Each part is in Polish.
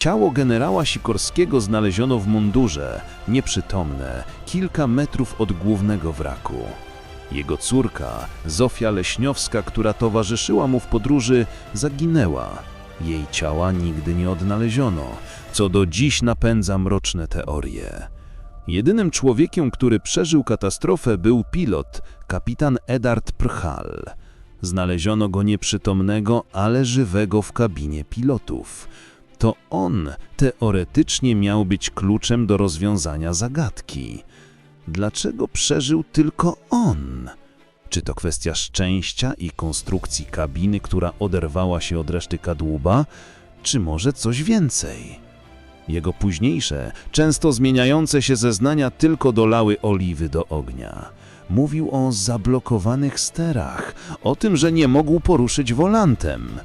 Ciało generała Sikorskiego znaleziono w mundurze, nieprzytomne, kilka metrów od głównego wraku. Jego córka, Zofia Leśniowska, która towarzyszyła mu w podróży, zaginęła. Jej ciała nigdy nie odnaleziono, co do dziś napędza mroczne teorie. Jedynym człowiekiem, który przeżył katastrofę, był pilot, kapitan Edard Prchal. Znaleziono go nieprzytomnego, ale żywego w kabinie pilotów. To on teoretycznie miał być kluczem do rozwiązania zagadki. Dlaczego przeżył tylko on? Czy to kwestia szczęścia i konstrukcji kabiny, która oderwała się od reszty kadłuba, czy może coś więcej? Jego późniejsze, często zmieniające się zeznania tylko dolały oliwy do ognia. Mówił o zablokowanych sterach, o tym, że nie mógł poruszyć wolantem.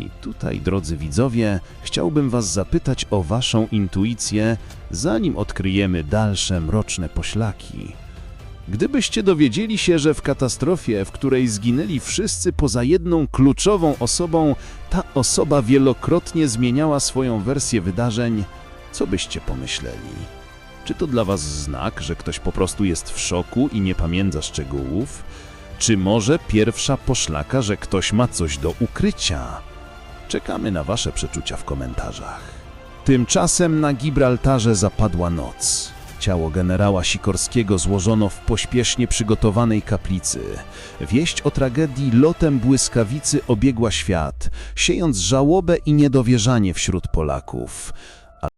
I tutaj, drodzy widzowie, chciałbym Was zapytać o Waszą intuicję, zanim odkryjemy dalsze mroczne poślaki. Gdybyście dowiedzieli się, że w katastrofie, w której zginęli wszyscy poza jedną kluczową osobą, ta osoba wielokrotnie zmieniała swoją wersję wydarzeń, co byście pomyśleli? Czy to dla Was znak, że ktoś po prostu jest w szoku i nie pamięta szczegółów? Czy może pierwsza poszlaka, że ktoś ma coś do ukrycia? Czekamy na Wasze przeczucia w komentarzach. Tymczasem na Gibraltarze zapadła noc. Ciało generała Sikorskiego złożono w pośpiesznie przygotowanej kaplicy. Wieść o tragedii lotem błyskawicy obiegła świat, siejąc żałobę i niedowierzanie wśród Polaków.